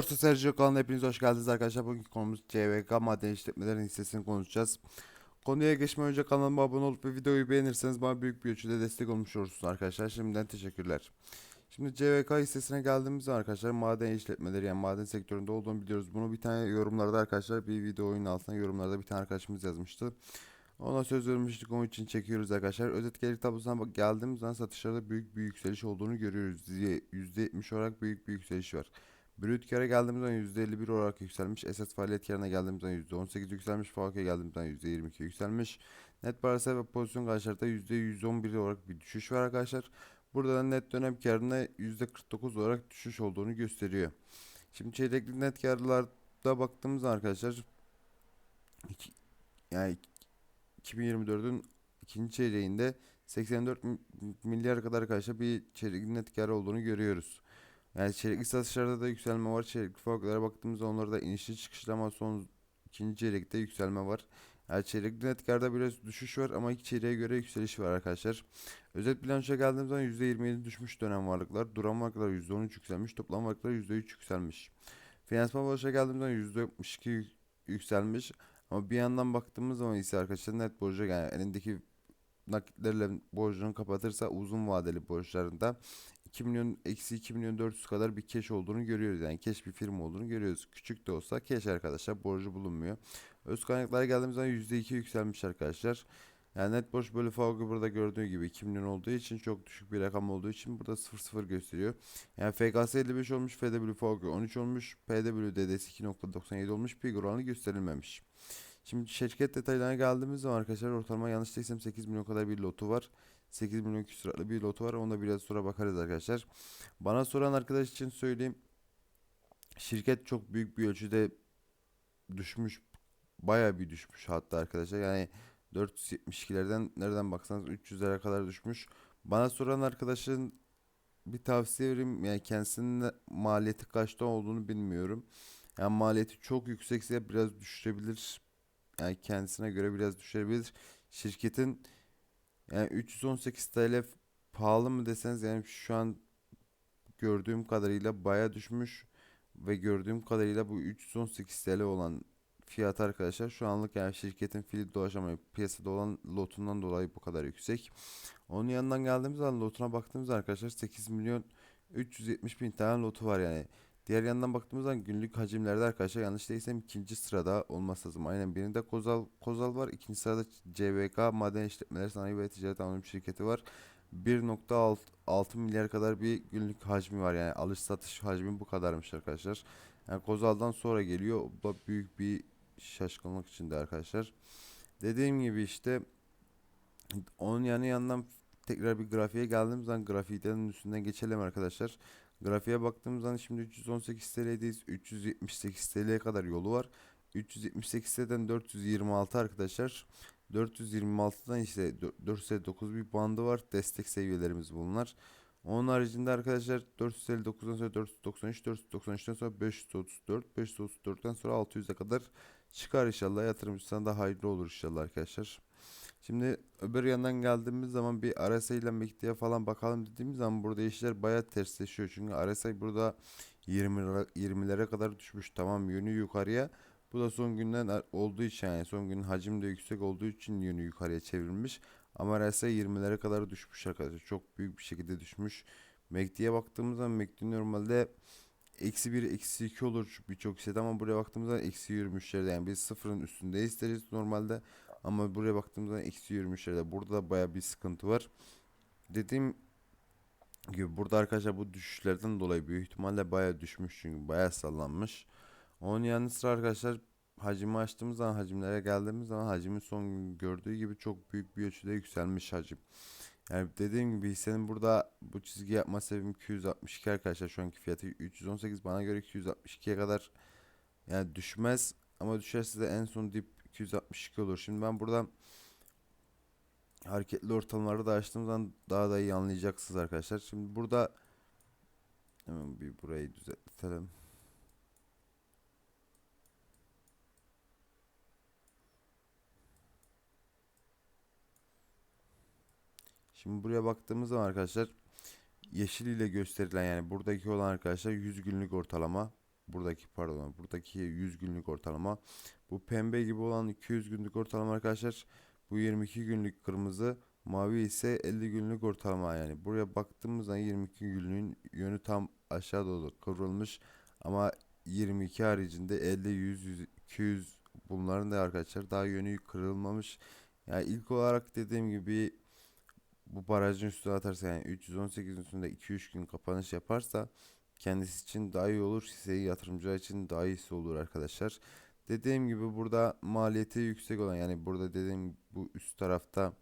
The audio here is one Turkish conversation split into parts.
Borsa Sergio kanalına hepiniz hoş geldiniz arkadaşlar. Bugünkü konumuz CVK maden işletmelerin hissesini konuşacağız. Konuya geçmeden önce kanalıma abone olup ve videoyu beğenirseniz bana büyük bir ölçüde destek olmuş olursunuz arkadaşlar. Şimdiden teşekkürler. Şimdi CVK hissesine geldiğimiz zaman arkadaşlar maden işletmeleri yani maden sektöründe olduğunu biliyoruz. Bunu bir tane yorumlarda arkadaşlar bir video oyunun altına yorumlarda bir tane arkadaşımız yazmıştı. Ona söz vermiştik onun için çekiyoruz arkadaşlar. Özet gelir tablosuna bak geldiğimiz zaman satışlarda büyük bir yükseliş olduğunu görüyoruz. %70 olarak büyük bir yükseliş var. Brüt kâra geldiğimiz zaman %51 olarak yükselmiş. Esas faaliyet karına geldiğimiz zaman %18 yükselmiş. FAVK'ya geldiğimiz zaman %22 yükselmiş. Net parasal ve pozisyon karşılarda %111 olarak bir düşüş var arkadaşlar. Burada da net dönem karına %49 olarak düşüş olduğunu gösteriyor. Şimdi çeyreklik net karlarda baktığımız zaman arkadaşlar yani 2024'ün ikinci çeyreğinde 84 mi- milyar kadar arkadaşlar bir çeyrek net kar olduğunu görüyoruz. Yani çeyrekli satışlarda da yükselme var. Çeyrekli farklara baktığımızda onlarda inişli çıkışlı ama son ikinci çeyrekte yükselme var. Yani çeyrekli net karda biraz düşüş var ama iki çeyreğe göre yükseliş var arkadaşlar. Özet bilançoya geldiğimiz zaman %27 düşmüş dönem varlıklar. Duran varlıklar %13 yükselmiş. Toplam varlıklar %3 yükselmiş. Finansman borçlara geldiğimiz zaman %62 yük- yükselmiş. Ama bir yandan baktığımız zaman ise arkadaşlar net borca yani elindeki nakitlerle borcunu kapatırsa uzun vadeli borçlarında 2 milyon eksi 2 milyon 400 kadar bir cash olduğunu görüyoruz. Yani cash bir firma olduğunu görüyoruz. Küçük de olsa cash arkadaşlar borcu bulunmuyor. Öz kaynaklara geldiğimiz zaman %2 yükselmiş arkadaşlar. Yani net borç bölü FAVG'ı burada gördüğü gibi 2 milyon olduğu için çok düşük bir rakam olduğu için burada 0-0 gösteriyor. Yani FKS 55 olmuş, FW FAVG 13 olmuş, PW DDS 2.97 olmuş, PIG oranı gösterilmemiş. Şimdi şirket detaylarına geldiğimiz zaman arkadaşlar ortalama yanlış değilsem 8 milyon kadar bir lotu var. 8 milyon küsuratlı bir lotu var. Ona biraz sonra bakarız arkadaşlar. Bana soran arkadaş için söyleyeyim. Şirket çok büyük bir ölçüde düşmüş. Bayağı bir düşmüş hatta arkadaşlar. Yani 472'lerden nereden baksanız 300'lere kadar düşmüş. Bana soran arkadaşın bir tavsiye vereyim. Yani kendisinin maliyeti kaçta olduğunu bilmiyorum. Yani maliyeti çok yüksekse biraz düşürebilir. Yani kendisine göre biraz düşebilir. Şirketin yani 318 TL pahalı mı deseniz yani şu an gördüğüm kadarıyla baya düşmüş ve gördüğüm kadarıyla bu 318 TL olan fiyat arkadaşlar şu anlık yani şirketin fili dolaşamayı piyasada olan lotundan dolayı bu kadar yüksek. Onun yanından geldiğimiz zaman lotuna baktığımızda arkadaşlar 8 milyon 370 bin tane lotu var yani. Diğer yandan baktığımız zaman günlük hacimlerde arkadaşlar yanlış değilsem ikinci sırada olması lazım. Aynen birinde Kozal Kozal var. ikinci sırada CVK Maden İşletmeleri Sanayi ve Ticaret Anonim Şirketi var. 1.6 milyar kadar bir günlük hacmi var yani alış satış hacmi bu kadarmış arkadaşlar. Yani Kozal'dan sonra geliyor. Bu büyük bir şaşkınlık içinde arkadaşlar. Dediğim gibi işte onun yanı yandan tekrar bir grafiğe geldiğimiz zaman grafiklerin üstünden geçelim arkadaşlar. Grafiğe baktığımız zaman şimdi 318 TL'deyiz. 378 TL'ye kadar yolu var. 378 TL'den 426 arkadaşlar. 426'dan işte 459 bir bandı var. Destek seviyelerimiz bunlar. Onun haricinde arkadaşlar 459'dan sonra 493, 493'ten sonra 534, 534'ten sonra 600'e kadar çıkar inşallah. Yatırımcısına da hayırlı olur inşallah arkadaşlar. Şimdi öbür yandan geldiğimiz zaman bir RSI ile MACD'ye falan bakalım dediğimiz zaman burada işler bayağı tersleşiyor. Çünkü RSI burada 20 lira- 20'lere kadar düşmüş. Tamam yönü yukarıya. Bu da son günden olduğu için yani son günün hacim de yüksek olduğu için yönü yukarıya çevrilmiş. Ama RSI 20'lere kadar düşmüş arkadaşlar. Çok büyük bir şekilde düşmüş. MACD'ye baktığımız zaman MACD normalde eksi 1 eksi 2 olur birçok hissede ama buraya baktığımızda eksi 23'lerde yani biz sıfırın üstünde isteriz normalde ama buraya baktığımızda eksi 23'lerde burada da baya bir sıkıntı var. Dediğim gibi burada arkadaşlar bu düşüşlerden dolayı büyük ihtimalle baya düşmüş çünkü baya sallanmış. Onun yanı sıra arkadaşlar hacimi açtığımız zaman hacimlere geldiğimiz zaman hacimin son gördüğü gibi çok büyük bir ölçüde yükselmiş hacim. Yani dediğim gibi hissenin burada bu çizgi yapma sebebim 262 arkadaşlar şu anki fiyatı 318 bana göre 262'ye kadar yani düşmez ama düşerse de en son dip 262 olur. Şimdi ben buradan hareketli ortamları da açtığım daha da iyi anlayacaksınız arkadaşlar. Şimdi burada hemen bir burayı düzeltelim. Şimdi buraya baktığımız zaman arkadaşlar yeşil ile gösterilen yani buradaki olan arkadaşlar 100 günlük ortalama buradaki pardon buradaki 100 günlük ortalama. Bu pembe gibi olan 200 günlük ortalama arkadaşlar. Bu 22 günlük kırmızı. Mavi ise 50 günlük ortalama yani. Buraya baktığımızda 22 günlüğün yönü tam aşağı doğru kıvrılmış. Ama 22 haricinde 50, 100, 100, 200 bunların da arkadaşlar daha yönü kırılmamış. Yani ilk olarak dediğim gibi bu barajın üstüne atarsa yani 318 üstünde 2-3 gün kapanış yaparsa kendisi için daha iyi olur. Hisseyi yatırımcılar için daha iyisi olur arkadaşlar. Dediğim gibi burada maliyeti yüksek olan yani burada dediğim bu üst tarafta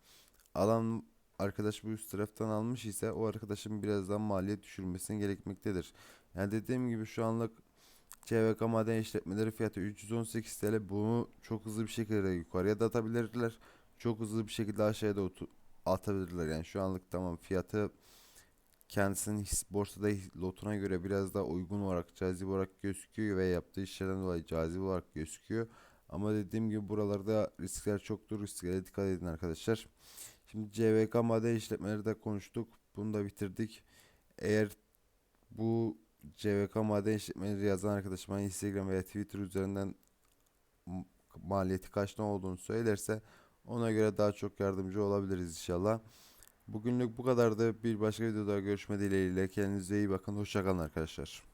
alan arkadaş bu üst taraftan almış ise o arkadaşın birazdan maliyet düşürmesini gerekmektedir. Yani dediğim gibi şu anlık CVK maden işletmeleri fiyatı 318 TL. Bunu çok hızlı bir şekilde yukarıya da atabilirler. Çok hızlı bir şekilde aşağıya da atabilirler. Yani şu anlık tamam fiyatı kendisinin borsada lotuna göre biraz daha uygun olarak cazip olarak gözüküyor ve yaptığı işlerden dolayı cazip olarak gözüküyor. Ama dediğim gibi buralarda riskler çoktur. Risklere dikkat edin arkadaşlar. Şimdi CVK maden işletmeleri de konuştuk. Bunu da bitirdik. Eğer bu CVK maden işletmeleri yazan arkadaşım bana Instagram veya Twitter üzerinden maliyeti kaç ne olduğunu söylerse ona göre daha çok yardımcı olabiliriz inşallah. Bugünlük bu kadardı. Bir başka videoda görüşme dileğiyle. Kendinize iyi bakın. Hoşçakalın arkadaşlar.